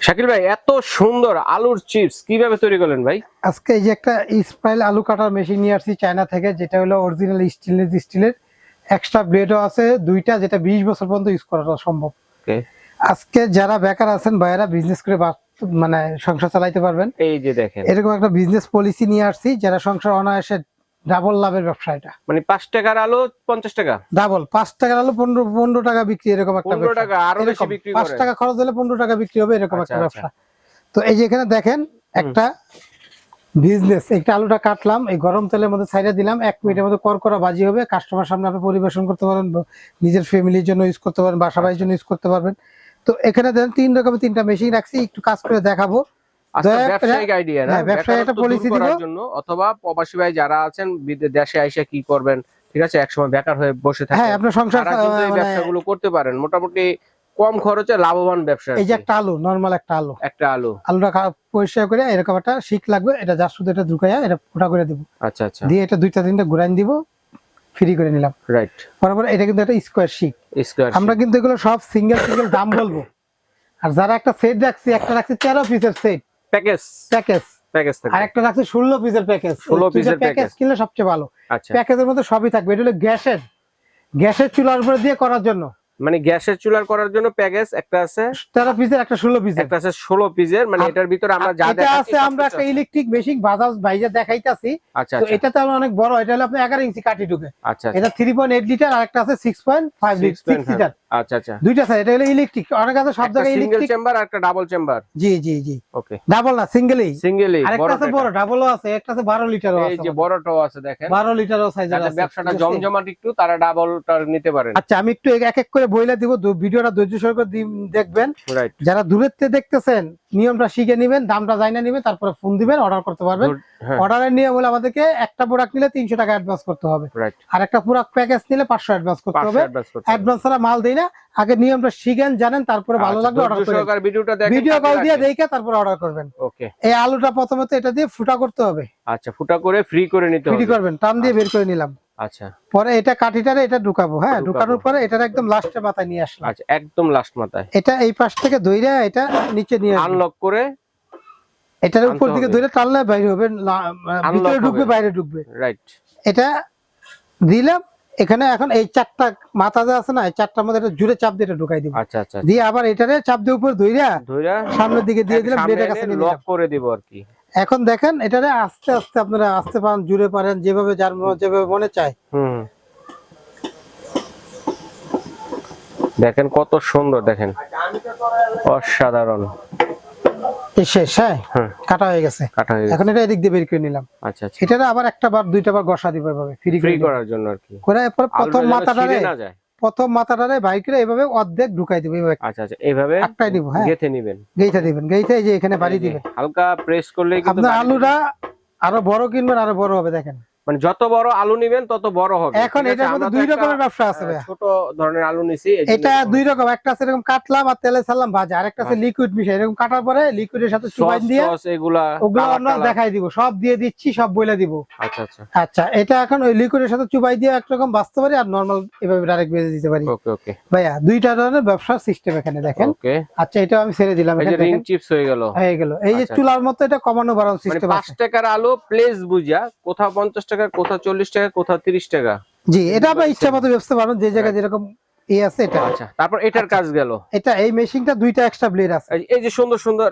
শাকিল ভাই এত সুন্দর আলুর চিপস কীভাবে তৈরি করলেন ভাই? আজকে এই যে একটা স্পাইল আলু কাটার মেশিন নিয়ে আসছি চায়না থেকে যেটা হলো অরিজিনাল স্টেনলেস স্টিলের এক্সট্রা ব্লেডও আছে দুইটা যেটা বিশ বছর পর্যন্ত ইউজ করাটা সম্ভব। ওকে আজকে যারা বেকার আছেন ভাইয়েরা বিজনেস করে মানে সংসার চালাইতে পারবেন। এই যে দেখেন। এরকম একটা বিজনেস পলিসি নিয়ে আসছি যারা সংসার অনায়াসে ডাবল লাভের ব্যবসা এটা। মানে পাঁচ টাকার আলু পঞ্চাশ টাকা? ডাবল পাঁচ টাকার আলো পনেরো পনেরো টাকা বিক্রি এরকম একটা পনেরো টাকা আরও বেশি বিক্রি পাঁচ টাকা খরচ হলে পনেরো টাকা বিক্রি হবে এরকম একটা আচ্ছা। ব্যবসা। তো এই যে এখানে দেখেন একটা বিজনেস একটা আলুটা কাটলাম এই গরম তেলের মধ্যে ছাইড়া দিলাম এক মিনিটের মধ্যে করকরা বাজি হবে কাস্টমার সামনে আপনি পরিবেশন করতে পারেন নিজের ফ্যামিলির জন্য ইউজ করতে পারেন বাসা বাড়ির জন্য ইউজ করতে পারবেন। তো এখানে দেখেন তিন রকমের তিনটা মেশিন রাখছি একটু কাজ করে দেখাবো। ব্যবসায়িক আইডিয়া না? হ্যাঁ, ব্যবসায়িক একটা জন্য। অথবা প্রবাসী ভাই যারা আছেন দেশে আইসা কি করবেন? ঠিক আছে একসময় বেকার হয়ে বসে থাকে হ্যাঁ আপনার সংসার এই মানে ব্যবসাগুলো করতে পারেন। মোটামুটি কম খরচে লাভবান ব্যবসা এই যে একটা আলু নর্মাল একটা আলু। একটা আলু। আলুটা পরিষ্কার করে এরকম একটা শিক লাগবে এটা যা শুধু এটা ঢুকাইয়া এটা ফোটা করে দিব। আচ্ছা আচ্ছা। দিয়ে এটা দুইটা তিনটা ঘুরাইন দিব ফ্রি করে নিলাম। রাইট বরাবর এটা কিন্তু একটা স্কোয়ার শিক স্কোয়ার আমরা কিন্তু এগুলো সব সিঙ্গেল সিঙ্গেল দাম বলব। আর যারা একটা সেট রাখছি একটা রাখছি তেরো পিসের সেট প্যাকেজ প্যাকেজ প্যাকেজ আর থাকে একটা রাখছি ষোলো পিসের প্যাকেজ 16 piece এর প্যাকেজ কিনলে সবচেয়ে ভালো। আচ্ছা। প্যাকেজের মধ্যে সবই থাকবে। এটা হলো গ্যাসের। গ্যাসের চুলার উপরে দিয়ে করার জন্য। মানে গ্যাসের চুলার করার জন্য প্যাকেজ একটা আছে? তেরো পিসের একটা ষোলো পিসের একটা আছে ষোলো পিসের মানে এটার ভিতরে আমরা যা এটা আছে আমরা একটা ইলেকট্রিক মেশিন বাজাজ বাইজা দেখাইতাছি। আচ্ছা তো আচ্ছা। এটা তো অনেক বড়। এটা হলো আপনার এগারো ইঞ্চি কাঠি ঢুকে। আচ্ছা এটা থ্রি পয়েন্ট এইট লিটার আর একটা আছে six point five six 6.5 litre আচ্ছা আচ্ছা। দুইটা এটা হলো ইলেকট্রিক অনেক আছে সব জায়গায় ইলেকট্রিক চেম্বার আর একটা ডাবল চেম্বার জি জি জি। ওকে ডাবল না সিঙ্গেলই সিঙ্গেলই আরেকটা আছে বড় ডাবলও আছে একটা আছে বারো লিটারও এই আছে। যে বড়টাও আছে দেখেন। লিটারও যাদের আছে ব্যবসাটা জমজমাট একটু তারা ডাবলটা নিতে পারেন। আচ্ছা আমি একটু এক এক করে বইলে দিব ভিডিওটা ধৈর্য সহকারে দি- দেখবেন। রাইট যারা দূরের থেকে দেখতেছেন নিয়মটা শিখে নেবেন দামটা জানা নেবেন তারপরে ফোন দিবেন অর্ডার করতে পারবেন। হ্যাঁ। অর্ডারের নিয়ম হলে আমাদেরকে একটা প্রোডাক্ট নিলে তিনশো টাকা অ্যাডভান্স করতে হবে। আর একটা প্রোডাক্ট প্যাকেজ নিলে পাঁচশো অ্যাডভান্স করতে হবে। অ্যাডভান্স ছাড়া মাল দেই না। আগে নিয়মটা শিখেন জানেন তারপরে ভালো লাগলে অর্ডার করবেন ভিডিও কল দিয়ে দেখে তারপরে অর্ডার করবেন। ওকে এই আলুটা প্রথমত এটা দিয়ে ফুটা করতে হবে। আচ্ছা ফুটা করে ফ্রি করে নিতে ফ্রি করবেন টান দিয়ে বের করে নিলাম। আচ্ছা। পরে এটা কাঠিটারে এটা ঢুকাবো হ্যাঁ ঢুকানোর পরে এটার একদম লাস্টে মাথায় নিয়ে আসলাম। আচ্ছা একদম লাস্ট মাথায়। এটা এই পাশ থেকে ধইরা এটা নিচে নিয়ে আনলক করে এটার উপর দিকে। ধরে টানলে বাইরে হবে ভিতরে ঢুকবে বাইরে ঢুকবে। রাইট এটা দিলাম এখানে এখন এই চারটা মাথা যে আছে না এই চারটার মধ্যে এটা জুড়ে চাপ দিয়ে এটা ঢুকাই দিব। আচ্ছা আচ্ছা দিয়ে আবার এটারে চাপ দিয়ে উপর ধইরা ধইরা সামনের দিকে দিয়ে দিলাম ব্লেডের কাছে লক করে দিব আর কি। এখন দেখেন এটারে আস্তে আস্তে আপনারা আস্তে পারেন জুড়ে পারেন যেভাবে যার মনে- যেভাবে মনে চায়। হুম। দেখেন কত সুন্দর দেখেন। অসাধারণ। শেষ হ্যাঁ? কাটা হয়ে গেছে। কাটা হয়ে গেছে। এখন এটা এদিক দিয়ে বের করে নিলাম। আচ্ছা আচ্ছা। আবার একটা বার দুইটা বার ঘষা দিব এভাবে ফ্রি ফ্রি করার জন্য আর কি। করে প্রথম না যায়। প্রথম মাথাটারে ভাইকে এভাবে অর্ধেক ঢুকাই দিব এইভাবে আচ্ছা আচ্ছা এইভাবে একটাই নিব হ্যাঁ। গেথে নেবেন। গেথে দিবেন গেথে এই যে এখানে বাড়ি দিবেন। হালকা প্রেস করলে কিন্তু আপনার আলুটা আরও বড় কিনবেন আরও বড় হবে দেখেন। দিবে। মানে যত বড় আলু নিবেন তত বড় হবে। এখন এটার মধ্যে দুই রকমের ব্যবসা আছে ছোট ধরনের আলু নিছি এটা দুই রকম একটা আছে এরকম কাটলাম আর তেলে ছাড়লাম ভাজা আর একটা আছে আচ্ছা। লিকুইড মিশাই। এরকম কাটার পরে লিকুইডের সাথে চুবাই দিয়ে এগুলা ওগুলো আমরা দেখাই দিব সব দিয়ে দিচ্ছি সব বইলে দিব। আচ্ছা আচ্ছা। আচ্ছা এটা এখন ওই লিকুইডের সাথে চুবাই দিয়ে একরকম বাঁচতে পারি আর নর্মাল এভাবে ডাইরেক্ট বেজে দিতে পারি। ওকে ওকে ভাইয়া দুইটা ধরনের ব্যবসার সিস্টেম এখানে দেখেন। ওকে আচ্ছা এটা আমি ছেড়ে দিলাম এই যে এখানে রিং চিপস হয়ে গেল। হয়ে গেল। এই যে আচ্ছা, চুলার মতো এটা কমানো বাড়ানো মানে সিস্টেম পাঁচ টাকার আলু প্লেস বুঝা কোথাও পঞ্চাশ টাকা কোথাও চল্লিশ টাকা কোথাও তিরিশ টাকা। জি এটা আপনার ইচ্ছা মতো ব্যবস্থা পারেন যে জায়গায় যেরকম ই আছে এটা। আচ্ছা তারপর এটার কাজ গেল। এটা এই মেশিনটা দুইটা এক্সট্রা ব্লেড আছে। এই- এই যে সুন্দর সুন্দর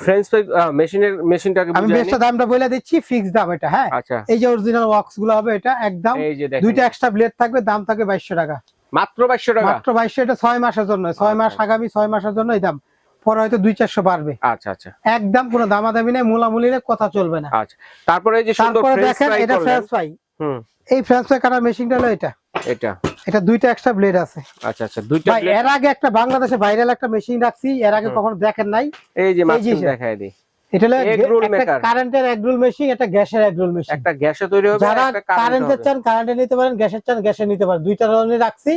ফ্রেঞ্চ ফ্রাই মেশিনের মেশিনটাকে আমি দামটা বলে দিচ্ছি ফিক্স দাম এটা হ্যাঁ? আচ্ছা। এই যে অরিজিনাল ওয়াক্সগুলো হবে এটা একদম এই দুইটা এক্সট্রা ব্লেড থাকবে দাম থাকবে বাইশশো টাকা। মাত্র বাইশশো টাকা? মাত্র বাইশশো এটা ছয় মাসের জন্য ছয় মাস আচ্ছা। আগামী ছয় মাসের জন্য এই দাম। পরে হয়তো দুই চারশো বাড়বে। আচ্ছা আচ্ছা। একদম কোনো দামাদামি নেই মূলামূলি কথা চলবে না। আচ্ছা তারপরে যে তারপরে দেখেন এটা ফ্রেঞ্চ ফ্রাই এই ফ্রেঞ্চ ফ্রাই কাটার মেশিনটা হলো এটা। এটা। এটা দুইটা এক্সট্রা ব্লেড আছে। আচ্ছা আচ্ছা দুইটা এর আগে একটা বাংলাদেশে ভাইরাল একটা মেশিন রাখছি এর আগে কখনো দেখেন নাই। এই যে মাছ দেখায় দিই। এটা হলো একটা কারেন্টের এগ রোল মেশিন একটা গ্যাসের এগ রোল মেশিন একটা গ্যাসে তৈরি হবে একটা কারেন্ট কারেন্টের চান কারেন্টে নিতে পারেন গ্যাসের চান গ্যাসে নিতে পারেন। দুইটা ধরনের রাখছি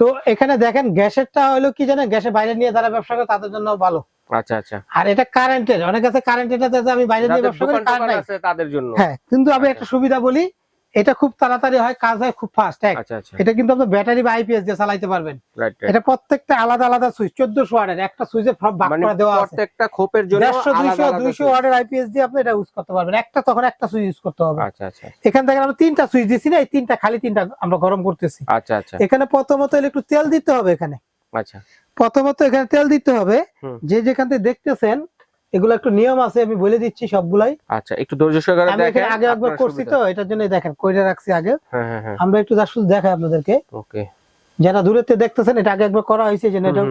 তো এখানে দেখেন গ্যাসেরটা হলো কি জানেন? গ্যাসের বাইরে নিয়ে যারা ব্যবসা করে তাদের জন্য ভালো। আচ্ছা আচ্ছা। আর এটা কারেন্টের অনেক আছে কারেন্টের আমি বাইরে নিয়ে ব্যবসা করি তাদের জন্য। হ্যাঁ কিন্তু আমি আচ্ছা। একটা সুবিধা বলি এটা খুব তাড়াতাড়ি হয় কাজ হয় খুব ফাস্ট আচ্ছা আচ্ছা। এটা কিন্তু আপনি ব্যাটারি বা আইপিএস দিয়ে চালাইতে পারবেন। এটা প্রত্যেকটা আলাদা আলাদা সুইচ চোদ্দশো ওয়ার্ডের একটা সুইচে ভাগ মানে করে দেওয়া আছে। প্রত্যেকটা খোপের জন্য দেড়শো দুইশো দুইশো ওয়ার্ডের আইপিএস দিয়ে আপনি এটা ইউজ করতে পারবেন। একটা তখন একটা সুইচ ইউজ করতে হবে। আচ্ছা আচ্ছা। এখান থেকে আমরা তিনটা সুইচ দিছি না এই তিনটা খালি তিনটা আমরা গরম করতেছি। আচ্ছা আচ্ছা। এখানে প্রথমত একটু তেল দিতে হবে এখানে। আচ্ছা। প্রথমত এখানে তেল দিতে হবে। যে যেখান থেকে দেখতেছেন এগুলো একটু নিয়ম আছে আমি বলে দিচ্ছি সবগুলাই। আচ্ছা একটু ধৈর্য সহকারে দেখেন আগে একবার করছি তো এটার জন্য দেখেন কইরা রাখছি আগে। হ্যাঁ হ্যাঁ হ্যাঁ। আমরা একটু জাস্ট শুধু দেখাই আপনাদেরকে। ওকে। যারা দূরেতে দেখতেছেন এটা আগে একবার করা হয়েছে যে এটা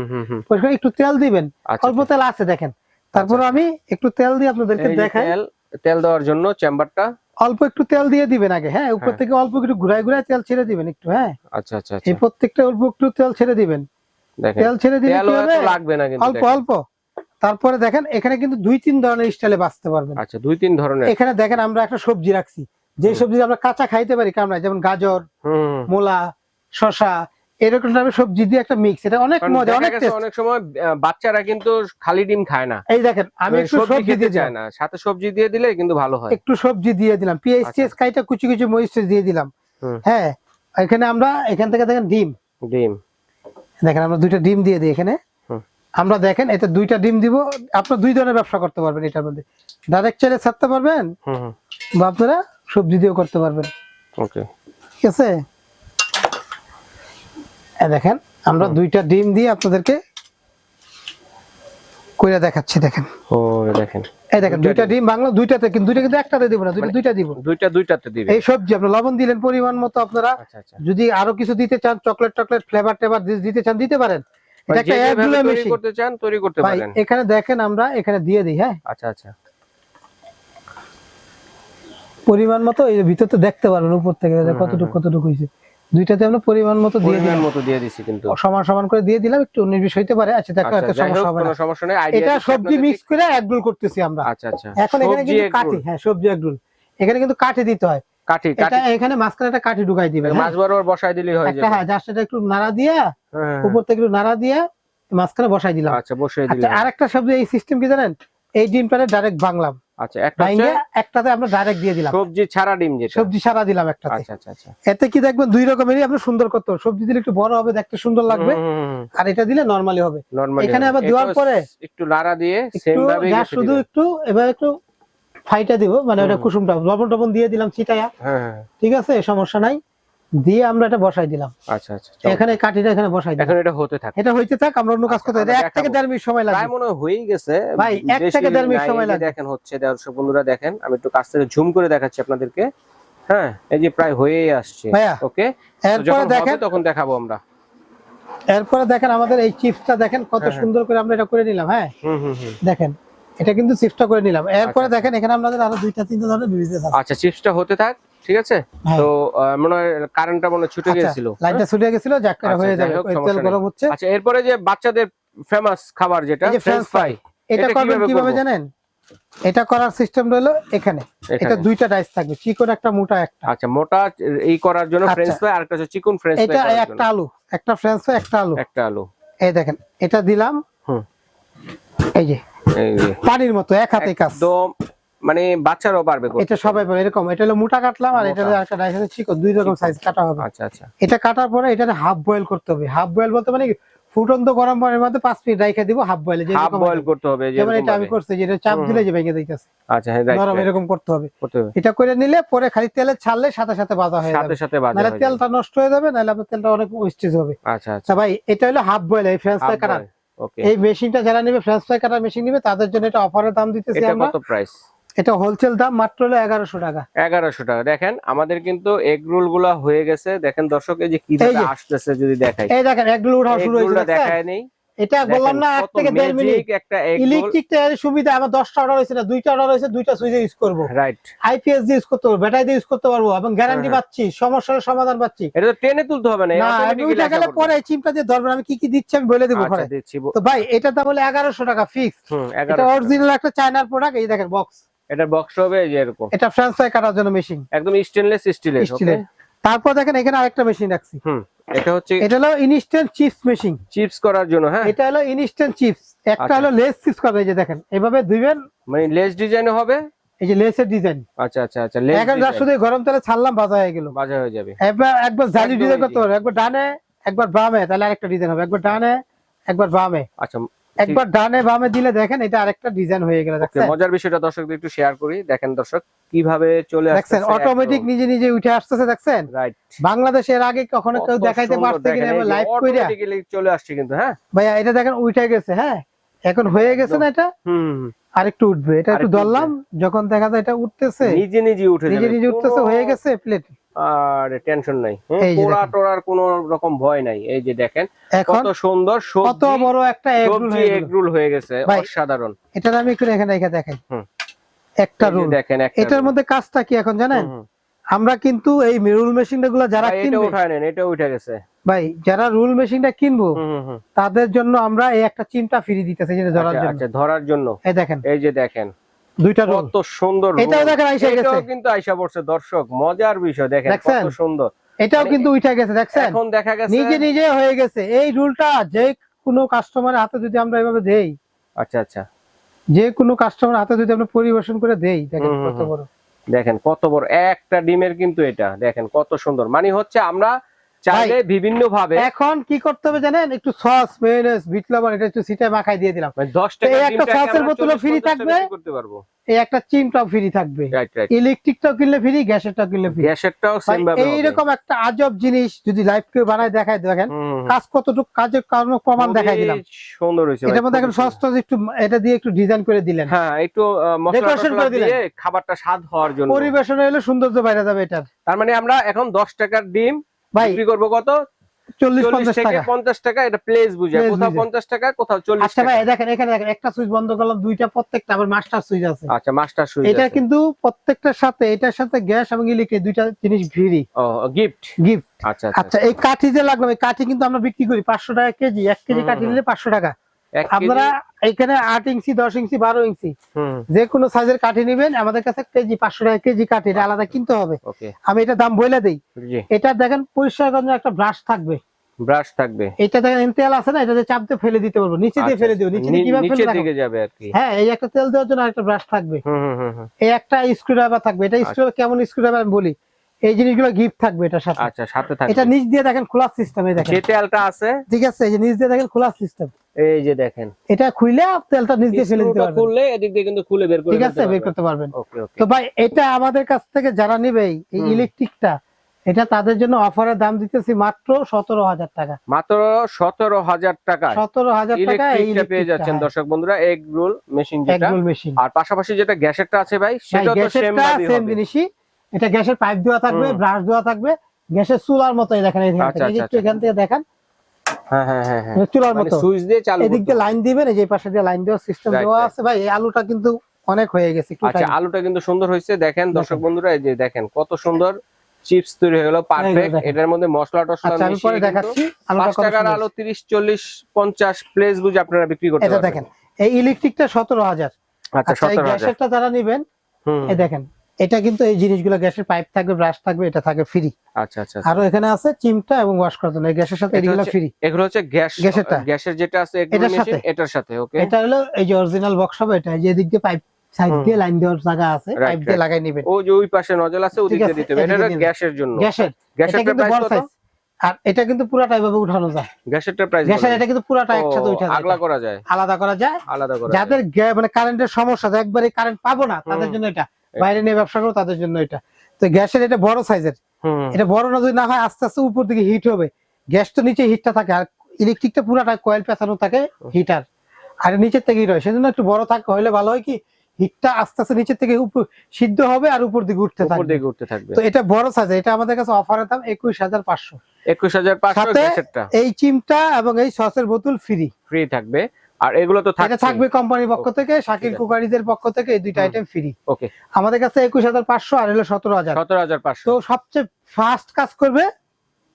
পরিষ্কার একটু তেল দিবেন। আচ্ছা অল্প তেল আছে দেখেন। তারপর আমি একটু তেল দিয়ে আপনাদেরকে দেখাই। তেল তেল দেওয়ার জন্য চেম্বারটা। অল্প একটু তেল দিয়ে দিবেন আগে হ্যাঁ? উপর হ্যাঁ। থেকে অল্প একটু ঘুরায় ঘুরায় তেল ছেড়ে দিবেন একটু হ্যাঁ? আচ্ছা আচ্ছা এই আচ্ছা। প্রত্যেকটা অল্প একটু তেল ছেড়ে দিবেন। দেখেন তেল ছেড়ে দিলে কি হবে? লাগবে না কিন্তু অল্প অল্প। তারপরে দেখেন এখানে কিন্তু দুই তিন ধরনের স্টাইলে বাঁচতে পারবেন। আচ্ছা দুই তিন ধরনের। এখানে দেখেন আমরা একটা সবজি রাখছি। যে সবজি আমরা কাঁচা খাইতে পারি কামড়ায় যেমন গাজর। মূলা শশা এরকম টাইপের সবজি দিয়ে একটা মিক্স এটা অনেক মজা অনেক টেস্ট অনেক সময় বাচ্চারা কিন্তু খালি ডিম খায় না। এই দেখেন আমি মানে একটু সবজি দিয়ে দিলাম। না। সাথে সবজি দিয়ে দিলে কিন্তু ভালো হয়। একটু সবজি দিয়ে দিলাম। পেঁয়াজ আচ্ছা। কাইটা কুচি কুচি মরিচ দিয়ে দিলাম। হ্যাঁ এখানে আমরা এখান থেকে দেখেন ডিম। ডিম। দেখেন আমরা দুইটা ডিম দিয়ে দিই এখানে। আমরা দেখেন এতে দুইটা ডিম দিব। আপনার দুই ধরনের ব্যবসা করতে পারবেন এটার মধ্যে। ডাইরেক্ট চাইলে ছাড়তে পারবেন বা আপনারা সবজি দিয়েও করতে পারবেন। ওকে। ঠিক আছে? দেখেন আমরা দুইটা ডিম দিয়ে আপনাদেরকে কইরা দেখাচ্ছি দেখেন। ও দেখেন। এই দেখেন দুইটা ডিম। বাংলা দুইটাতে কিন্তু দুইটা কিন্তু একটাতে দিব না দুইটা মানে- দুইটা দিব। দুইটা দুইটাতে দিবে। এই সবজি আপনার লবণ দিলেন পরিমাণ মতো আপনারা আচ্ছা আচ্ছা। যদি আরও কিছু দিতে চান চকলেট টকলেট ফ্লেভার টেভার দিতে চান দিতে পারেন। এটা একটা যে এক যেভাবে গুলো তৈরি মেশিন করতে চান তৈরি করতে পারেন। এখানে দেখেন আমরা এখানে দিয়ে দিই হ্যাঁ? আচ্ছা আচ্ছা। পরিমাণ মতো এই ভিতরতে দেখতে পারবেন উপর থেকে কতটুকু কতটুকু হয়েছে। দুইটাতে আমরা পরিমাণ মতো দিয়ে দিলাম। মতো দিয়ে দিছি কিন্তু। সমান সমান করে দিয়ে দিলাম একটু উনিশ বিশ হইতে পারে। আচ্ছা দেখো আচ্ছা একটা সমস্যা হবে না। সমস্যা নেই। এটা সবজি মিক্স করে একডুল করতেছি আমরা। আচ্ছা আচ্ছা। এখন এখানে কিন্তু roll। হ্যাঁ সবজি একডুল এখানে কিন্তু কাঠি দিতে হয়। কাঠি এটা এখানে মাঝখানে একটা কাঠি ঢুকাই দিবেন? মাছ বরাবর বসাই দিলেই হয়ে যাবে। হ্যাঁ জাস্ট এটা একটু নাড়া দিয়া হ্যাঁ, উপর থেকে একটু নাড়া দিয়া মাঝখানে বসাই দিলাম। আচ্ছা বসিয়ে আচ্ছা দিলে আর একটা শব্দ এই সিস্টেম কি জানেন? এই ডিমটা ডাইরেক্ট বাংলাম আচ্ছা একটা হচ্ছে একটাতে আমরা ডাইরেক্ট দিয়ে দিলাম। সবজি ছাড়া ডিম যেটা। সবজি ছাড়া দিলাম একটাতে। আচ্ছা আচ্ছা আচ্ছা। এতে কি দেখবেন দুই রকমেরই আপনার সুন্দর করতে হবে। সবজি দিলে একটু বড় হবে দেখতে সুন্দর লাগবে। আর এটা দিলে নরমালি হবে। এখানে আবার দেওয়ার পরে একটু নাড়া দিয়ে সেম ভাবে শুধু একটু এবার একটু ফাইটা দিব মানে ওটা। কুসুমটা লবণ টবণ দিয়ে দিলাম চিটায়া হ্যাঁ হ্যাঁ, ঠিক আছে সমস্যা নাই। দিয়ে আমরা এটা বসাই দিলাম। আচ্ছা আচ্ছা এখানে কাঠিটা এখানে বসাই দিলাম। এখন এটা হতে থাকে। এটা হইতে থাক আমরা অন্য কাজ করতে। এটা থেকে মিনিট সময় প্রায় লাগবে। মনে হয় গেছে। ভাই, এক থেকে মিনিট সময় লাগবে। দেখেন হচ্ছে দর্শক বন্ধুরা দেখেন আমি একটু কাছ থেকে ঝুম করে দেখাচ্ছি আপনাদেরকে। হ্যাঁ এই যে প্রায় হয়েই আসছে। ওকে? এরপরে দেখেন তখন দেখাবো আমরা। এরপরে দেখেন আমাদের এই চিপসটা দেখেন কত হ্যাঁ। সুন্দর করে আমরা এটা করে নিলাম হ্যাঁ? হুম হুম হুম। দেখেন এটা কিন্তু চিপসটা করে নিলাম। এরপরে আচ্ছা। দেখেন এখানে আমাদের আরও দুইটা তিনটা ধরনের বিজনেস আছে। আচ্ছা চিপসটা হতে থাক ঠিক আছে? হ্যাঁ। তো মনে হয় কারেন্টটা মনে হয় ছুটে আচ্ছা, গেছিল লাইনটা ছুটে গেছিল যাক আচ্ছা, হয়ে যাবে। তেল গরম হচ্ছে। আচ্ছা এরপরে যে বাচ্চাদের ফেমাস খাবার যেটা ফ্রেঞ্চ ফ্রাই এটা করবেন কীভাবে জানেন? এটা করার সিস্টেম হলো এখানে। এটা দুইটা ডাইস থাকবে চিকন একটা মোটা একটা। আচ্ছা মোটা এই করার জন্য আচ্ছা। ফ্রেঞ্চ ফ্রাই আর একটা হচ্ছে চিকন ফ্রেঞ্চ এটা একটা আলু একটা ফ্রেঞ্চ ফ্রাই একটা আলু। একটা আলু। এই দেখেন এটা দিলাম। হুম। এই যে পানির মতো এক হাতে কাজ। একদম মানে বাচ্চারাও পারবে এটা সবাই পারে এরকম এটা হলো মোটা কাটলাম আর এটা হলো একটা ডাইস আছে চিকন দুই রকম সাইজ কাটা হবে। আচ্ছা আচ্ছা। এটা কাটার পরে এটা হাফ বয়েল করতে হবে। হাফ বয়েল বলতে মানে ফুটন্ত গরম পানির মধ্যে পাঁচ মিনিট রাইখে দিব হাফ বয়েলে হাফ বয়েল করতে হবে যেরকম এটা আমি। করছি যেটা চাপ দিলে যে ভেঙে দিতেছে। আচ্ছা হ্যাঁ নরম এরকম করতে হবে। এটা করে নিলে পরে খালি তেলে ছাড়লে সাথে সাথে বাজা হয়ে সাথে যাবে। সাথে নাহলে হয়ে তেলটা নষ্ট হয়ে যাবে আপনার তেলটা অনেক ওয়েস্টেজ হবে। আচ্ছা আচ্ছা। আচ্ছা ভাই এটা হলো হাফ বয়েল এই ফ্রেঞ্চ ফ্রাই এই মেশিনটা যারা নেবে ফ্রেঞ্চ ফ্রাই কাটার মেশিন নেবে তাদের জন্য এটা অফারের দাম দিতেছি এটা আমরা। কত প্রাইস এটা হোলসেল দাম মাত্র হলো এগারোশো টাকা। এগারোশো টাকা। দেখেন আমাদের কিন্তু এগ রোলগুলা হয়ে গেছে। দেখেন দর্শক এই যে কি। আসতেছে যদি দেখাই। এই দেখেন এগ রোল উঠা শুরু হয়েছে দেখায় নেই। এটা বললাম না এক থেকে দেড় মিনিট। magic একটা এগ রোল ইলেকট্রিক সুবিধা আমার দশটা অর্ডার হয়েছে না দুইটা অর্ডার হয়েছে দুইটা সুইচে ইউজ করব। রাইট আইপিএস দিয়ে ইউজ করতে পারব ব্যাটারি দিয়ে ইউজ করতে পারব এবং গ্যারান্টি হ্যাঁ, পাচ্ছি সমস্যার সমাধান পাচ্ছি। এটা তো টেনে তুলতে হবে না automatically গেলে পরে চিমটা দিয়ে ধরবেন আমি কি কি দিচ্ছি আমি বলে দেবো আচ্ছা পরে। দিচ্ছি। তো ভাই এটা দাম হলো এগারোশো টাকা ফিক্স এটা অরিজিনাল একটা চায়নার প্রোডাক্ট এই দেখেন বক্স এটা বক্স হবে এরকম। এটা ফ্রান্স কাটার জন্য মেশিন একদম স্টেনলেস স্টিলের স্টিলের তারপর দেখেন এখানে আরেকটা মেশিন রাখছি। এটা হচ্ছে এটা হলো ইনস্ট্যান্ট চিপস মেশিন চিপস করার জন্য হ্যাঁ। এটা হলো ইনস্ট্যান্ট চিপস একটা আচ্ছা। হলো লেস চিপস করা এই যে দেখেন এভাবে দিবেন মানে লেস ডিজাইন হবে? এই যে লেসের ডিজাইন আচ্ছা আচ্ছা আচ্ছা লেস এখন যার শুধু গরম তেলে ছাড়লাম বাজা হয়ে গেল। বাজা হয়ে যাবে। একবার একবার জালি ডিজাইন করতে হবে। একবার ডানে একবার বামে তাহলে আরেকটা ডিজাইন হবে। একবার ডানে একবার বামে। আচ্ছা একবার ডানে বামে দিলে দেখেন এটা আরেকটা ডিজাইন হয়ে গেল দেখেন দেখছেন? মজার বিষয়টা দর্শকদের একটু শেয়ার করি। দেখেন দর্শক কীভাবে চলে আসছে দেখেন অটোমেটিক নিজে নিজে উঠে আসছে দেখেন রাইট বাংলাদেশের আগে কখনো কেউ দেখাইতে পারছে কিনা না লাইভ কইরা। অটোমেটিক্যালি চলে আসছে কিন্তু হ্যাঁ? ভাইয়া এটা দেখেন উঠে গেছে হ্যাঁ? এখন হয়ে গেছে না এটা? হুম। আরেকটু উঠবে। এটা একটু ধরলাম যখন দেখা যায় এটা উঠতেছে নিজে নিজে উঠে নিজে নিজে উঠতেছে হয়ে গেছে প্লেট আর টেনশন নাই। পোড়া দেখেন। টোড়ার কোনো রকম ভয় নাই। এই যে দেখেন কত সুন্দর কত বড় একটা। এগ রোল হয়ে গেছে অসাধারণ। এটার আমি একটু এখানে রেখে দেখাই। একটা রোল দেখেন এটার মধ্যে কাজটা কি এখন জানেন। আমরা কিন্তু এই রুল মেশিনটা গুলো যারা ভাই, এটা উঠায় নেন এটা উঠে গেছে। ভাই যারা রুল মেশিনটা কিনবো। তাদের জন্য আমরা এই একটা চিমটা ফ্রি দিতেছি যেটা ধরার আচ্ছা, জন্য। আচ্ছা ধরার জন্য। এই দেখেন। এই যে দেখেন। দুইটা রোল। কত সুন্দর এটাও দেখেন আইসা এটাও গেছে কিন্তু আইসা পড়ছে। দর্শক মজার বিষয় দেখেন কত সুন্দর। এটাও মানে কিন্তু উঠে গেছে দেখছেন? এখন দেখা গেছে নিজে নিজে হয়ে গেছে। এই রুলটা যে কোনো কাস্টমারের হাতে যদি আমরা এভাবে দেই আচ্ছা আচ্ছা। যে কোনো কাস্টমার হাতে যদি আমরা পরিবেশন করে দেই দেখেন কত বড়। দেখেন কত বড়। একটা ডিমের কিন্তু এটা দেখেন কত সুন্দর। মানে হচ্ছে আমরা চাইলে বিভিন্ন ভাবে এখন কি করতে হবে জানেন? একটু সস মেয়োনেজ বিট লবণ এটা একটু সিটে মাখাই দিয়ে দিলাম। মানে দশ তো এই টাকা একটা সসের বোতলও free থাকবে। করতে পারব? এই একটা চিমটাও ফ্রি থাকবে। ইলেকট্রিকটাও কিনলে ফ্রি গ্যাসেরটাও কিনলে ফ্রি গ্যাসেরটাও সেম ভাবে। এইরকম একটা আজব জিনিস যদি লাইভ কেউ বানায় দেখায় দেখেন। কাজ কতটুকু কাজের কর্ম প্রমাণ দেখাই দিলাম। সুন্দর হয়েছে এটার মধ্যে এখন সস একটু এটা দিয়ে একটু ডিজাইন করে দিলেন। হ্যাঁ একটু মশলা। দিয়ে খাবারটা স্বাদ হওয়ার জন্য। পরিবেশন হলে সৌন্দর্য বাইরে যাবে এটার। তার মানে আমরা এখন দশ টাকার ডিম ভাই বিক্রি করব কত? চল্লিশ চল্লিশ পঞ্চাশ টাকা। পঞ্চাশ টাকা এটা প্লেস বুঝে কোথাও পঞ্চাশ টাকা কোথাও চল্লিশ টাকা। এই দেখেন এখানে দেখেন একটা সুইচ বন্ধ করলাম দুইটা প্রত্যেকটা আবার মাস্টার সুইচ আছে। মাস্টার সুইচ এটা কিন্তু প্রত্যেকটার সাথে এটার সাথে গ্যাস এবং ইলেকট্রিক দুইটা জিনিস গিফট গিফট আচ্ছা আচ্ছা আচ্ছা এই কাঠি যে লাগল এই কাঠি কিন্তু আমরা বিক্রি করি পাঁচশো টাকা কেজি এক কেজি কাঠি। নিলে পাঁচশো টাকা। আপনারা এখানে আট ইঞ্চি দশ ইঞ্চি বারো ইঞ্চি হুম। যে কোনো সাইজের কাঠি নেবেন। আমাদের কাছে কেজি পাঁচশো টাকা কেজি কাঠি আলাদা কিনতে হবে। আমি এটা দাম বলে দিই। এটা দেখেন পরিষ্কার একটা ব্রাশ থাকবে। ব্রাশ থাকবে। এটা দেখেন তেল আছে না এটা চাপ দিয়ে ফেলে দিতে পারব। নিচে দিয়ে আচ্ছা, ফেলে দিও নিচে কীভাবে ফেলে দিকে যাবে আর কি। হ্যাঁ এই একটা তেল দেওয়ার জন্য একটা ব্রাশ থাকবে। এই একটা স্ক্রু ড্রাইভার থাকবে। এটা স্ক্রু কেমন স্ক্রু ড্রাইভার আমি বলি? এই জিনিসগুলো গিফট থাকবে এটার সাথে। আচ্ছা সাথে থাকবে। এটা নিচ দিয়ে দেখেন খোলার সিস্টেম এই দেখেন। তেলটা আছে ঠিক আছে এই যে নিচ দিয়ে দেখেন খোলার সিস্টেম এই যে দেখেন। এটা খুইলে তেলটা নিচ দিয়ে ফেলে দিতে পারবেন। খুললে এদিক দিয়ে কিন্তু খুলে বের করে ঠিক আছে বের করতে পারবেন। তো ভাই এটা আমাদের কাছ থেকে যারা নিবে এই ইলেকট্রিকটা এটা তাদের জন্য অফারের দাম দিতেছি মাত্র সতেরো হাজার টাকা। মাত্র সতেরো হাজার টাকায় সতেরো হাজার টাকা পেয়ে যাচ্ছেন দর্শক বন্ধুরা এগ রোল মেশিন মেশিন আর পাশাপাশি যেটা গ্যাসেরটা আছে ভাই সেটা তো সেম জিনিসই। এটা গ্যাসের পাইপ দেওয়া থাকবে ব্রাশ দেওয়া থাকবে গ্যাসের চুলার মতোই দেখেন আচ্ছা, আচ্ছা, একটু এখান থেকে দেখেন হ্যাঁ হ্যাঁ হ্যাঁ হ্যাঁ। চুলার মানে মতো। সুইচ দিয়ে চালু এদিক দিয়ে লাইন দিবেন এই যে পাশে দিয়ে লাইন দেওয়ার সিস্টেম দেওয়া আছে। ভাই এই আলুটা কিন্তু অনেক হয়ে গেছে আচ্ছা আলুটা কিন্তু সুন্দর হয়েছে। দেখেন দর্শক বন্ধুরা এই যে দেখেন কত সুন্দর চিপস তৈরি হয়ে গেল পারফেক্ট দেখেন। এটার মধ্যে মশলা টসলা আচ্ছা মিশিয়ে দেখাচ্ছি। আলুটা টাকার আলু তিরিশ চল্লিশ পঞ্চাশ প্লেস বুঝে আপনারা বিক্রি করতে এটা দেখেন এই ইলেকট্রিকটা সতেরো হাজার। আচ্ছা গ্যাসেরটা যারা নিবেন হুম, এই দেখেন এটা কিন্তু এই জিনিসগুলো গ্যাসের পাইপ থাকবে ব্রাশ থাকবে এটা থাকে ফ্রি আচ্ছা আচ্ছা আরও এখানে আছে চিমটা এবং ওয়াশ করার জন্য। গ্যাসের সাথে এগুলো ফ্রি এগুলো হচ্ছে গ্যাস গ্যাসেরটা? গ্যাসের যেটা আছে এটার সাথে? এটার সাথে ওকে এটা হলো এই যে অরিজিনাল বক্স হবে এটা যে এদিক দিয়ে পাইপ সাইড দিয়ে লাইন দেওয়ার জায়গা আছে পাইপ দিয়ে লাগাই নেবেন। ও যে ওই পাশে নজল আছে ওদিক দিতে হবে। এটা গ্যাসের জন্য। গ্যাসের। কিন্তু প্রাইস কত? আর এটা কিন্তু পুরাটা এভাবে উঠানো যায়। গ্যাসেরটা প্রাইস গ্যাসের এটা কিন্তু পুরাটা একসাথে উঠে যায়। আগলা করা যায়। আলাদা করা যায়। আলাদা করা যাদের মানে কারেন্টের সমস্যা আছে, একবারে কারেন্ট পাবো না তাদের জন্য এটা। বাইরে নিয়ে ব্যবসা করো তাদের জন্য এটা। তো গ্যাসের এটা বড় সাইজের এটা বড় না যদি না হয় আস্তে আস্তে উপর দিকে হিট হবে। গ্যাস তো নিচে হিটটা থাকে আর ইলেকট্রিকটা পুরাটা কয়েল পেঁচানো থাকে হিটার আর নিচের থেকে হিট হয় সেজন্য একটু বড় থাকে হলে ভালো হয় কি হিটটা আস্তে আস্তে নিচের থেকে সিদ্ধ হবে আর উপর দিকে উঠতে থাকবে। দিকে উঠতে থাকবে। তো এটা বড় সাইজ এটা আমাদের কাছে অফারের দাম একুশ হাজার পাঁচশো। একুশ হাজার পাঁচশো এই চিমটা এবং এই সসের বোতল ফ্রি ফ্রি থাকবে। আর এগুলো তো থাকে থাকবে কোম্পানির পক্ষ থেকে শাকিল কুকারিদের পক্ষ থেকে এই দুইটা আইটেম ফ্রি ওকে আমাদের কাছে একুশ হাজার পাঁচশো আর হলো সতেরো হাজার। সতেরো হাজার পাঁচশো। তো সবচেয়ে ফাস্ট কাজ করবে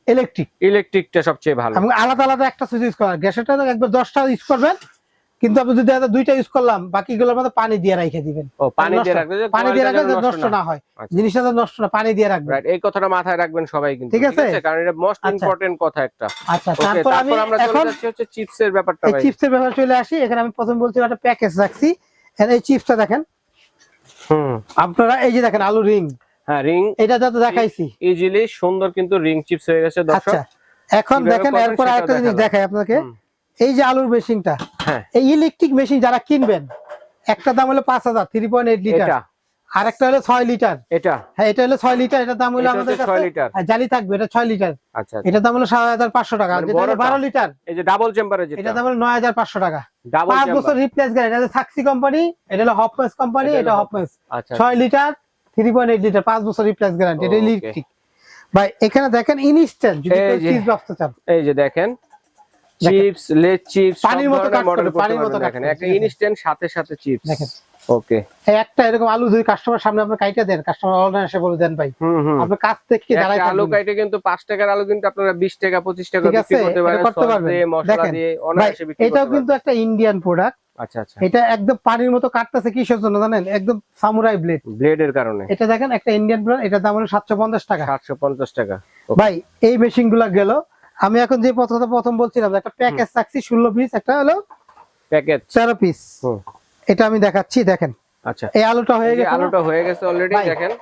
ইলেকট্রিক ইলেকট্রিকটা সবচেয়ে ভালো। এবং আলাদা আলাদা একটা সুইচ ইউজ করা। গ্যাসেরটা একবার দশটা ইউজ করবেন কিন্তু আপনি যদি দুইটা ইউজ করলাম বাকিগুলোর মধ্যে পানি দিয়ে রেখে দিবেন। ও পানি দিয়ে রাখবে পানি দিয়ে রাখবেন নষ্ট না হয়। আচ্ছা। জিনিসটা নষ্ট না পানি দিয়ে রাখবেন। রাইট এই কথাটা মাথায় রাখবেন সবাই কিন্তু ঠিক আছে? কারণ এটা মোস্ট আচ্ছা। ইম্পর্টেন্ট কথা একটা। আচ্ছা তারপর আমি এখন হচ্ছে চিপসের ব্যাপারটা ভাই। চিপসের ব্যাপারে চলে আসি। এখানে আমি প্রথম বলছি একটা প্যাকেজ রাখছি। এখানে এই চিপসটা দেখেন। হুম। আপনারা এই যে দেখেন আলু রিং। হ্যাঁ রিং। এটা যাতে দেখাইছি। ইজিলি সুন্দর কিন্তু রিং চিপস হয়ে গেছে দর্শক। আচ্ছা এখন দেখেন এরপর আরেকটা জিনিস দেখাই আপনাকে। এই যে আলুর মেশিনটা হ্যাঁ। এই ইলেকট্রিক মেশিন যারা কিনবেন একটা দাম হলো পাঁচ হাজার থ্রি পয়েন্ট এইট লিটার আর একটা হলো ছয় লিটার এটা। হ্যাঁ এটা হলো ছয় লিটার এটার দাম হলো আমাদের ছয় লিটার হ্যাঁ, জালি থাকবে এটা ছয় লিটার আচ্ছা আচ্ছা। এটার দাম হলো সাত হাজার পাঁচশো টাকা মানে। বারো লিটার এই যে ডাবল চেম্বারে এটা দাম হলো নয় হাজার পাঁচশো টাকা। ডাবল পাঁচ বছর রিপ্লেস গ্যারেন্টি এটা সাক্সি কোম্পানি এটা হলো হপমেস কোম্পানি এটা হপমেস ছয় litre three point eight litre পাঁচ বছর রিপ্লেস গ্যারান্টি এটা ইলেকট্রিক ভাই এখানে দেখেন ইনস্ট্যান্ট যদি। চিজ চান। এই যে দেখেন। চিপস লেজ চিপস পানির মতো কাজ করবে, পানির মতো দেখেন একটা। ইনস্ট্যান্ট সাথে সাথে চিপস দেখেন। ওকে একটা এরকম আলু যদি কাস্টমার সামনে আপনি কাইটা দেন কাস্টমার অনলাইন এসে বলে দেন ভাই আপনি কাছ থেকে দাঁড়াই আলু কাইটে কিন্তু পাঁচ টাকার আলু কিন্তু আপনারা বিশ টাকা পঁচিশ টাকা বিক্রি করতে এটা পারেন করতে পারবেন। মশলা দেখেন, দিয়ে অনায়াসে বিক্রি এটাও কিন্তু একটা ইন্ডিয়ান প্রোডাক্ট আচ্ছা আচ্ছা। এটা একদম পানির মতো কাটতেছে কিসের জন্য জানেন? একদম সামুরাই ব্লেড ব্লেডের কারণে। এটা দেখেন একটা ইন্ডিয়ান প্রোডাক্ট এটার দাম হলো সাতশো পঞ্চাশ টাকা। সাতশো পঞ্চাশ টাকা। ভাই এই মেশিনগুলা গেল আমি এখন যে কথা প্রথম বলছিলাম একটা প্যাকেজ রাখছি ষোলো পিস একটা হলো প্যাকেজ তেরো পিস এটা আমি দেখাচ্ছি দেখেন। আচ্ছা। এই আলুটা হয়ে গেছে আলুটা হয়ে গেছে অলরেডি দেখেন।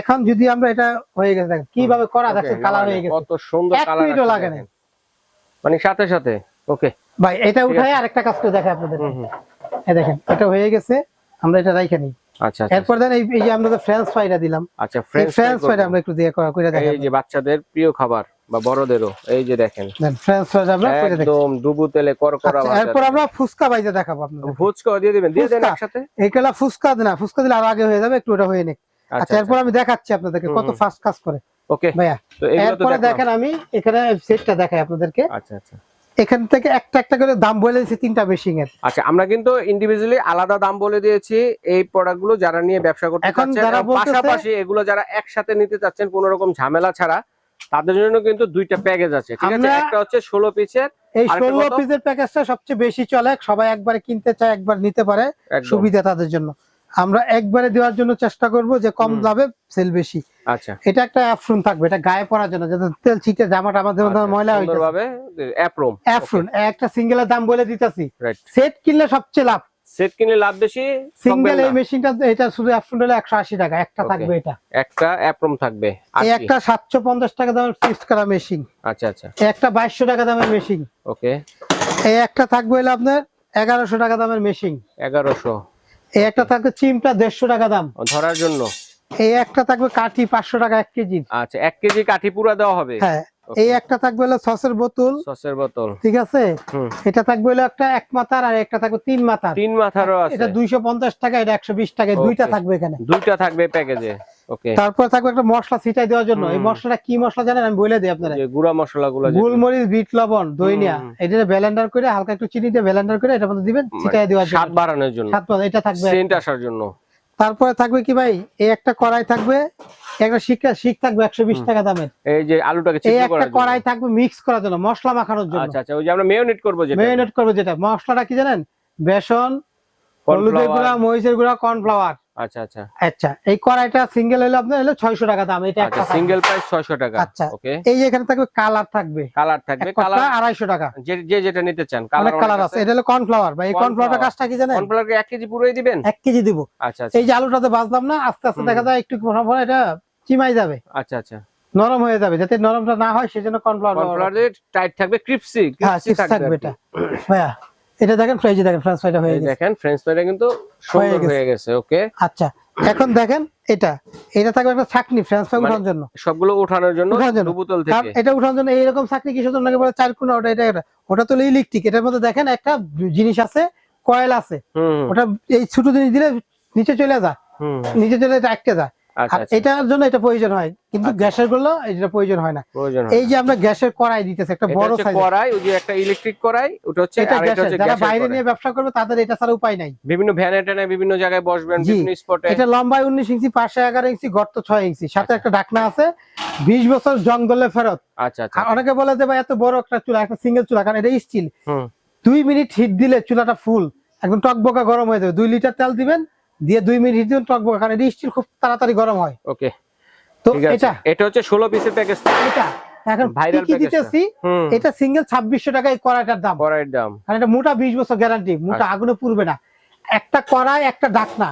এখন যদি আমরা এটা হয়ে গেছে দেখেন কীভাবে করা দেখেন কালার হয়ে গেছে। কত সুন্দর কালার মিনিটও লাগে না। মানে সাথে সাথে ওকে ভাই এটা আছে। আরেকটা কাজ করে দেখাই আপনাদের। এই দেখেন এটা হয়ে গেছে আমরা এটা রাইখে নিই আচ্ছা আচ্ছা এরপর দেন এই যে আমরা ফ্রেঞ্চ ফ্রাইটা দিলাম। আচ্ছা ফ্রেঞ্চ ফ্রাইটা আমরা একটু দিয়ে করা করে দেখাই। এই যে বাচ্চাদের প্রিয় খাবার। বা বড়দেরও এই যে দেখেন। ফ্রেঞ্চ আমরা করে একদম ডুবু তেলে করকরা আচ্ছা, ভাজা এরপর আমরা ফুচকা বাইজা দেখাবো আপনাদের। ফুচকা দিয়ে দিবেন দিয়ে দেন? একসাথে? এইগুলা ফুচকা না ফুচকা দিলে আরও আগে হয়ে যাবে একটু ওটা হয়ে নিক। আচ্ছা এরপর আমি দেখাচ্ছি আপনাদেরকে কত। ফাস্ট কাজ করে। ওকে ভাইয়া তো এরপরে দেখেন আমি এখানে সেটটা দেখাই আপনাদেরকে। আচ্ছা আচ্ছা। এখান থেকে একটা একটা করে দাম বলে দিয়েছি তিনটা মেশিং এর। আচ্ছা আমরা কিন্তু ইন্ডিভিজুয়ালি আলাদা দাম বলে দিয়েছি এই প্রোডাক্টগুলো যারা নিয়ে ব্যবসা করতে চাচ্ছেন যারা পাশাপাশি এগুলো যারা একসাথে নিতে চাচ্ছেন কোনো রকম ঝামেলা ছাড়া তাদের জন্য কিন্তু দুইটা প্যাকেজ আছে ঠিক আছে? আমরা- একটা হচ্ছে ষোলো পিসের এই ষোলো পিসের প্যাকেজটা সবচেয়ে বেশি চলে সবাই একবারে কিনতে চায় একবার নিতে পারে সুবিধা তাদের জন্য। আমরা একবারে দেওয়ার জন্য চেষ্টা করব যে কম। লাভে সেল বেশি। আচ্ছা। এটা একটা অ্যাফ্রুন থাকবে এটা গায়ে পরার জন্য যাতে তেল ছিটে জামাটা আমাদের মধ্যে ময়লা হয়ে সুন্দরভাবে অ্যাপ্রোম অ্যাফ্রুন একটা সিঙ্গেলের দাম বলে দিতেছি। রাইট সেট কিনলে সবচেয়ে লাভ। সেট লাভ বেশি সিঙ্গেল এই মেশিনটা এটা শুধু অ্যাফ্রুন হলে একশো আশি টাকা একটা থাকবে এটা। একটা অ্যাপ্রোম থাকবে এই একটা সাতশো পঞ্চাশ টাকা দামের ফিক্স করা মেশিন আচ্ছা আচ্ছা। একটা বাইশশো টাকা দামের মেশিন ওকে এই একটা থাকবে হলো আপনার এগারোশো টাকা দামের মেশিন এগারোশো। এই একটা থাকবে চিমটা দেড়শো টাকা দাম। ধরার জন্য। এই একটা থাকবে কাঠি পাঁচশো টাকা এক কেজি। আচ্ছা এক কেজি কাঠি পুরা দেওয়া হবে। হ্যাঁ. এই একটা থাকবে হলো সসের বোতল। সসের বোতল। ঠিক আছে? এটা থাকবে হলো একটা এক মাথার আর একটা থাকবে তিন মাথার। তিন মাথারও আছে এটা দুইশো পঞ্চাশ টাকা এটা একশো বিশ টাকা দুইটা থাকবে এখানে। দুইটা থাকবে প্যাকেজে। ওকে তারপর থাকবে একটা মশলা ছিটাই দেওয়ার জন্য। এই মশলাটা কি মশলা জানেন? আমি বলে দিই আপনারা যে গুঁড়া মশলা গুলো গোলমরিচ বিট লবণ দইনিয়া। এটা ব্লেন্ডার করে হালকা একটু চিনি দিয়ে ব্লেন্ডার করে এটা মধ্যে দিবেন ছিটাই দেওয়ার জন্য। স্বাদ বাড়ানোর জন্য। পাতা এটা থাকবে সেন্ট আসার জন্য। তারপরে থাকবে কি ভাই? এই একটা কড়াই থাকবে একটা শিক্ষা শিখ থাকবে একশো বিশ টাকা দামের। এই যে আলুটাকে এই একটা কড়াই থাকবে মিক্স করার জন্য মশলা মাখানোর জন্য। আচ্ছা আচ্ছা ওই যে আমরা মেয়োনেট করব যেটা। মেয়োনেট করব যেটা। মশলাটা কি জানেন? বেসন হলুদের গুঁড়া মরিচের গুঁড়া কর্নফ্লাওয়ার আচ্ছা আচ্ছা। আচ্ছা এই কড়াইটা সিঙ্গেল হলে আপনার হলো টাকা দাম এটা আচ্ছা একটা সিঙ্গেল প্রাইস 600 টাকা আচ্ছা। ওকে? এই যে এখানে থাকবে কালার থাকবে। কালার থাকবে কালার আড়াইশো টাকা। যে যে যেটা নিতে চান অনেক কালার আছে। এটা হলো কর্নফ্লাওয়ার বা এই Cornflower। কর্নফ্লাওয়ারটা কাজটা কি জানেন? কর্নফ্লাওয়ার কি 1 কেজি পুরোই দিবেন? এক কেজি দিব। আচ্ছা আচ্ছা। এই যে আলুটাতে বাজলাম না আস্তে আস্তে দেখা যায় একটু পর পর এটা চিমাই যাবে। আচ্ছা আচ্ছা। নরম হয়ে যাবে যাতে নরমটা না হয় সেজন্য কর্নফ্লাওয়ার কর্নফ্লাওয়ার টাইট থাকবে ক্রিপসি হ্যাঁ ক্রিপসি থাকবে এটা। ভাইয়া এটা দেখেন ফ্রাইজে দেখেন ফ্রেঞ্চ ফ্রাইটা হয়ে গেছে। দেখেন ফ্রেঞ্চ ফ্রাইটা কিন্তু সুন্দর। হয়ে গেছে। ওকে? আচ্ছা এখন দেখেন এটা। এটা থাকবে একটা ছাকনি ফ্রেঞ্চ ফ্রাই মানে উঠানোর জন্য। সবগুলো ওঠানোর জন্য। দুবোতল থেকে। এটা উঠানোর জন্য এইরকম চাকরি কিসের জন্য নাকি বলে? চার কোনা ওটা এটা এটা। ওটা তো ইলেকট্রিক এটার মধ্যে দেখেন একটা জিনিস আছে কয়েল আছে। হুম ওটা এই ছোট জিনিস দিলে নিচে চলে যায় হুম। নিচে চলে এটা আটকে যায় এটার জন্য এটা প্রয়োজন হয়। কিন্তু আচ্ছা। গ্যাসেরগুলো এটা প্রয়োজন হয় না। এই যে আমরা গ্যাসের কড়াই দিতেছি একটা বড় হচ্ছে সাইজ কড়াই ওই যে একটা ইলেকট্রিক কড়াই ওটা হচ্ছে এটা গ্যাসের যারা বাইরে নিয়ে ব্যবসা করবে তাদের এটা ছাড়া উপায় নাই। বিভিন্ন ভ্যানে বিভিন্ন জায়গায় বসবেন বিভিন্ন স্পটে এটা লম্বায় উনিশ ইঞ্চি পাশে এগারো ইঞ্চি গর্ত ছয় ইঞ্চি। সাথে আচ্ছা। একটা ডাকনা আছে বিশ বছর জঙ্গলে ফেরত। আচ্ছা আচ্ছা। অনেকে বলে যে ভাই এত বড় একটা চুলা একটা সিঙ্গেল চুলা কারণ এটা স্টিল হুম। দুই মিনিট হিট দিলে চুলাটা ফুল একদম টকবকা গরম হয়ে যাবে। দুই লিটার তেল দিবেন দিয়ে দুই মিনিট দিবেন টকবকা কারণ এটা স্টিল খুব তাড়াতাড়ি গরম হয়। ওকে। তো এটা এটা হচ্ছে 16 পিসের প্যাকেজ এটা এখন Viral কি। দিতেছি? এটা সিঙ্গেল ছাব্বিশশো টাকা এই কড়াইটার দাম। কড়াইয়ের দাম। কারণ এটা মোটা বিশ বছর গ্যারান্টি মোটা আচ্ছা। আগুনে পুড়বে না। একটা কড়াই একটা ডাকনা।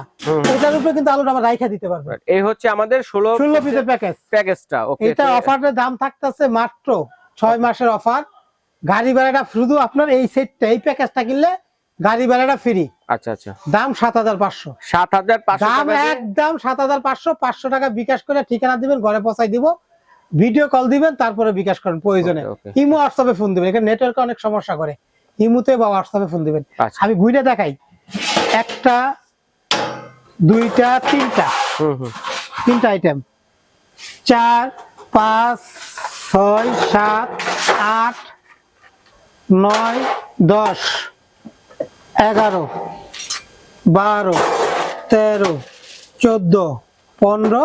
এটার উপরে কিন্তু আলুটা আবার রাইখা দিতে পারবে। এই হচ্ছে আমাদের ষোলো ষোলো পিসের প্যাকেজ প্যাকেজটা ওকে এটা অফারের দাম থাকতেছে মাত্র ছয় মাসের অফার গাড়ি ভাড়াটা শুধু আপনার এই সেটটা এই প্যাকেজটা কিনলে গাড়ি ভাড়াটা ফ্রি আচ্ছা আচ্ছা। দাম সাত হাজার পাঁচশো। সাত হাজার দাম একদম সাত হাজার পাঁচশো পাঁচশো টাকা বিকাশ করে ঠিকানা দিবেন ঘরে পৌঁছাই দিব। ভিডিও কল দিবেন তারপরে বিকাশ করেন প্রয়োজনে. ইমো হোয়াটসঅ্যাপে ফোন দিবেন এখানে নেটওয়ার্কে অনেক সমস্যা করে। ইমুতে বা হোয়াটসঅ্যাপে ফোন দিবেন। আচ্ছা। আমি ঘুরে দেখাই। একটা দুইটা তিনটা। তিনটা আইটেম চার পাঁচ ছয় সাত আট নয় দশ। এগারো বারো তেরো চোদ্দ পনেরো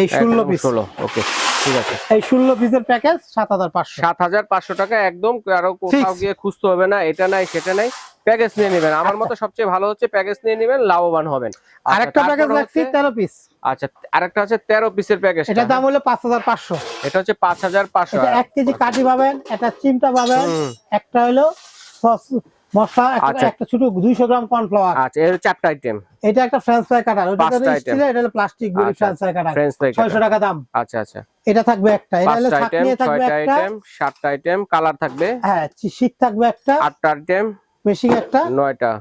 এই ষোলো পিস ষোলো ওকে ঠিক আছে। এই ষোলো পিসের প্যাকেজ সাত হাজার পাঁচশো। সাত হাজার পাঁচশো টাকা একদম কারও কোথাও গিয়ে খুঁজতে হবে না এটা নাই সেটা নাই প্যাকেজ নিয়ে নেবেন। আমার মতো সবচেয়ে ভালো হচ্ছে প্যাকেজ নিয়ে নেবেন লাভবান হবেন। আচ্ছা, আরেকটা প্যাকেজ রাখছি পিস আচ্ছা আরেকটা হচ্ছে তেরো পিসের প্যাকেজ দাম হলো পাঁচ হাজার পাঁচশো। এটা হচ্ছে পাঁচ হাজার পাঁচশো। এটা এক কেজি পাবেন চিমটা পাবেন একটা হলো সস মশলা একটা- আচ্ছা। ছোট দুইশো গ্রাম কর্নফ্লাওয়ার আচ্ছা এর চারটা আইটেম এটা একটা ফ্রেঞ্চ ফ্রাই কাটার ওটা পাঁচটা হলো item। স্টিলের এটা হলো প্লাস্টিক বডি আচ্ছা, French fry cutter French fry ছয়শো টাকা দাম। আচ্ছা আচ্ছা। এটা থাকবে একটা। এটা হলো পাঁচটা আইটেম থাকবে একটা। আইটেম সাতটা আইটেম কালার থাকবে। হ্যাঁ শীত থাকবে একটা। আটটা আইটেম মেশিং একটা। নয়টা।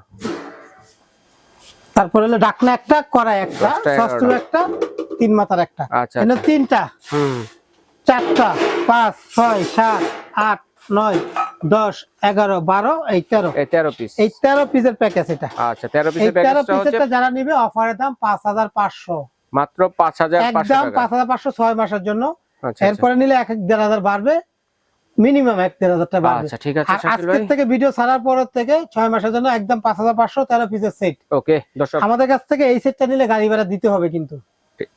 তারপর হলো ডাকনা একটা কড়াই একটা একটা তিন মাথার একটা। আচ্ছা। তিনটা। হুম। চারটা পাঁচ ছয় সাত আট নয় দশ এগারো বারো এই তেরো। এই তেরো পিস এই তেরো পিসের প্যাকেজ এটা। আচ্ছা তেরো পিসের তেরো প্যাকেজটা হচ্ছে পিসেরটা যারা নিবে অফারের দাম পাঁচ হাজার পাঁচশো। মাত্র পাঁচ হাজার পাঁচশো একদম পাঁচ হাজার পাঁচশো ছয় মাসের জন্য। আচ্ছা আচ্ছা। এরপরে নিলে এক এক দেড় হাজার বাড়বে। মিনিমাম এক দেড় হাজার টাকা বাড়বে। আচ্ছা ঠিক আছে আজকের থেকে ভিডিও ছাড়ার পর থেকে ছয় মাসের জন্য একদম পাঁচ হাজার পাঁচশো তেরো পিসের সেট ওকে দর্শক। আমাদের কাছ থেকে এই সেটটা নিলে গাড়ি ভাড়া দিতে হবে কিন্তু।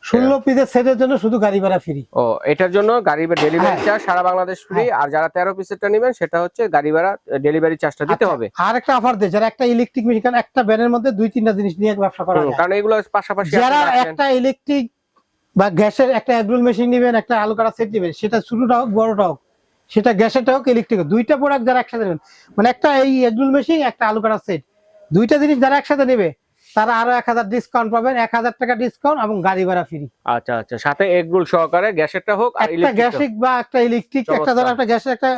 ষোলো পিসের সেটের জন্য শুধু গাড়ি ভাড়া ফ্রি ও এটার জন্য গাড়ি ডেলিভারি হ্যাঁ। চার্জ সারা বাংলাদেশ ফ্রি আর যারা তেরো পিসেরটা নেবেন সেটা হচ্ছে গাড়ি ভাড়া ডেলিভারি চার্জটা দিতে হবে। আচ্ছা, আর একটা অফার দেয় যারা একটা ইলেকট্রিক মেশিন একটা ব্যানের মধ্যে দুই তিনটা জিনিস নিয়ে ব্যবসা করা কারণ এগুলো পাশাপাশি যারা একটা ইলেকট্রিক বা গ্যাসের একটা এগরোল মেশিন নেবেন একটা আলু কাটা সেট নেবেন সেটা ছোটটা হোক বড়টা হোক সেটা গ্যাসেরটা হোক ইলেকট্রিক দুইটা প্রোডাক্ট যারা একসাথে নেবেন। মানে একটা এই এগরোল মেশিন একটা আলু কাটা সেট দুইটা জিনিস যারা একসাথে নেবে তারা আরও এক হাজার ডিসকাউন্ট পাবেন এক হাজার টাকা ডিসকাউন্ট এবং গাড়ি ভাড়া ফ্রি আচ্ছা আচ্ছা সাথে এগ রোল সহকারে গ্যাসেরটা হোক একটা গ্যাসিক বা একটা ইলেকট্রিক একটা ধর একটা গ্যাসের একটা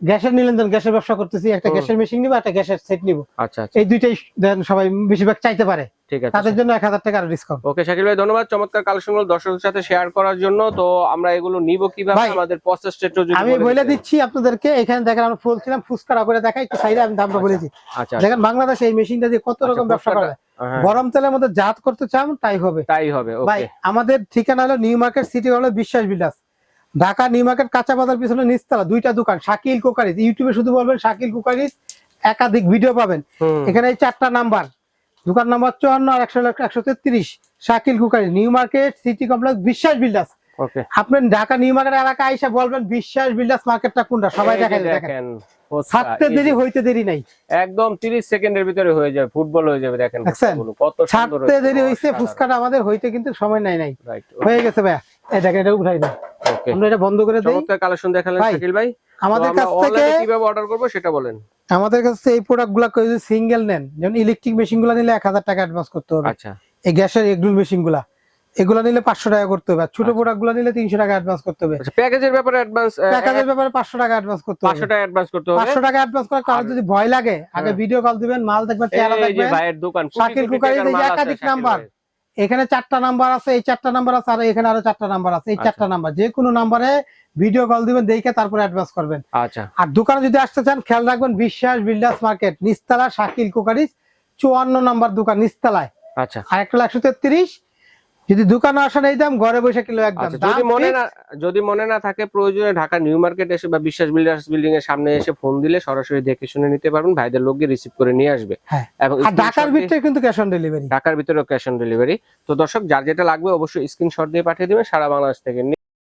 গ্যাসের নিলেন ধরুন গ্যাসের ব্যবসা করতেছি একটা গ্যাসের মেশিন নিবো একটা গ্যাসের সেট নিবো। আচ্ছা আচ্ছা। এই দুইটাই দেন সবাই বেশিরভাগ চাইতে পারে। ঠিক আছে তাদের জন্য এক হাজার টাকা ডিসকাউন্ট ওকে শাকিল ভাই ধন্যবাদ। চমৎকার কালেকশনগুলো দর্শকদের সাথে শেয়ার করার জন্য। তো আমরা এগুলো নিব কীভাবে? আমাদের প্রসেসটা একটু যদি আমি বলে দিচ্ছি আপনাদেরকে এখানে দেখেন আমরা ফুল ছিলাম ফুচকারা করে দেখাই একটু সাইডে আমি দামটা বলেছি আচ্ছা। দেখেন বাংলাদেশে এই মেশিনটা দিয়ে কত আচ্ছা, রকম ব্যবসা করা যায়। গরম তেলের মধ্যে জাত করতে চান তাই হবে। তাই হবে ভাই আমাদের ঠিকানা হলো নিউ মার্কেট সিটি হলো বিশ্বাস বিলাস। ঢাকা নিউ মার্কেট কাঁচা বাজার পিছনে নিচতলা দুইটা দোকান শাকিল কুকারিজ। ইউটিউবে শুধু বলবেন শাকিল কুকারিজ একাধিক ভিডিও পাবেন। এখানে এই চারটা নাম্বার। দোকান নাম্বার চুয়ান্ন আর একশো একশো তেত্রিশ Shakil cookeries new market city complex Biswas builders okay আপনি ঢাকা নিউ মার্কেট এলাকা আইসা বলবেন বিশ্বাস বিল্ডার্স মার্কেটটা কোনটা? সবাই দেখেন দেখেন। ছাড়তে দেরি হইতে দেরি নাই। একদম 30 সেকেন্ডের ভিতরে হয়ে যাবে ফুটবল হয়ে যাবে দেখেন কত ছাড়তে দেরি হইছে ফুচকাটা আমাদের হইতে কিন্তু সময় নাই নাই। হয়ে গেছে এই দেখেন এটা উঠাই দেন। ওকে আমরা এটা বন্ধ করে দেই। চমৎকার কালেকশন দেখালেন ভাই, শাকিল ভাই। আমাদের কাছ থেকে কীভাবে অর্ডার করব সেটা বলেন। আমাদের কাছ থেকে এই প্রোডাক্টগুলা যদি সিঙ্গেল নেন। যেমন ইলেকট্রিক মেশিনগুলা নিলে এক হাজার টাকা অ্যাডভান্স করতে হবে। আচ্ছা। এই গ্যাসের এগরুল মেশিনগুলা এগুলা নিলে পাঁচশো টাকা করতে হবে। ছোট আচ্ছা। প্রোডাক্টগুলা নিলে তিনশো টাকা অ্যাডভান্স করতে হবে। আচ্ছা প্যাকেজের ব্যাপারে অ্যাডভান্স প্যাকেজের ব্যাপারে পাঁচশো টাকা অ্যাডভান্স করতে হবে। 500 টাকা অ্যাডভান্স করতে হবে। পাঁচশো টাকা অ্যাডভান্স করে কারও যদি ভয় লাগে আগে হ্যাঁ। ভিডিও কল দিবেন মাল দেখবেন চেহারা দেখবেন। ভাইয়ের দোকান মাল আছে একাধিক নাম্বার। এখানে চারটা নাম্বার আছে এই চারটা নাম্বার আছে আর এখানে আরও চারটা নাম্বার আছে। এই আচ্ছা। চারটা নাম্বার যে কোনো নাম্বারে ভিডিও কল দিবেন দেখে তারপরে অ্যাডভান্স করবেন। আচ্ছা। আর দোকানে যদি আসতে চান খেয়াল রাখবেন বিশ্বাস বিল্ডার্স মার্কেট নিস্তালা শাকিল কুকারিজ চুয়ান্ন নাম্বার দোকান নিস্তালায়। আচ্ছা। আর একটা একশো তেত্রিশ যদি দোকানে আসেন এই দাম ঘরে বসে কিলো একদম আচ্ছা যদি মনে না যদি মনে না থাকে প্রয়োজনে ঢাকা নিউ মার্কেট এসে বা বিশ্বাস বিল্ডার্স বিল্ডিং এর সামনে এসে ফোন দিলে সরাসরি দেখে শুনে নিতে পারবেন। ভাইদের লোক গিয়ে রিসিভ করে নিয়ে আসবে। হ্যাঁ। এবং ঢাকার ভিতরে কিন্তু ক্যাশ অন ডেলিভারি ঢাকার ভিতরে ক্যাশ অন ডেলিভারি তো দর্শক যার যেটা লাগবে অবশ্যই স্ক্রিনশট দিয়ে পাঠিয়ে দিবেন। সারা বাংলাদেশ থেকে